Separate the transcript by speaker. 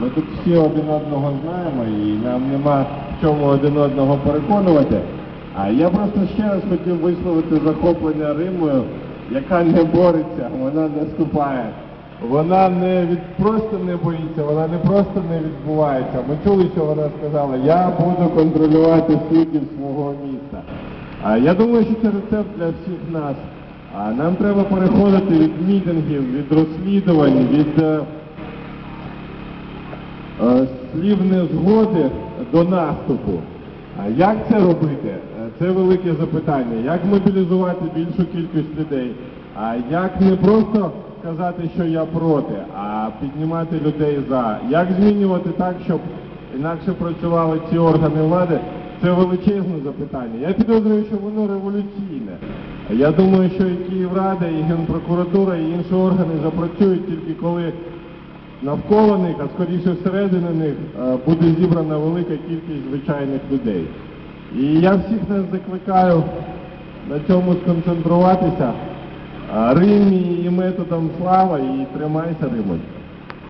Speaker 1: Ми тут всі один одного знаємо і нам нема в чому один одного переконувати. А я просто ще раз хотів висловити захоплення Римою, яка не бореться, вона не ступає. Вона не від просто не боїться, вона не просто не відбувається. Ми чули, що вона сказала, я буду контролювати суддів свого міста. А я думаю, що це рецепт для всіх нас. А нам треба переходити від мітингів, від розслідувань, від е, слів незгоди до наступу. А як це робити? Е, Це велике запитання. Як мобілізувати більшу кількість людей? А як не просто казати, що я проти, а піднімати людей за? Як змінювати так, щоб інакше працювали ці органи влади? Це величезне запитання. Я підозрюю, що воно революційне. Я думаю, що і Київрада, і Генпрокуратура, і інші органи запрацюють тільки коли навколо них, а скоріше всередині них, е, буде зібрана велика кількість звичайних людей. І я всіх нас закликаю на цьому сконцентруватися. Римі і методом слава і тримайся Римой.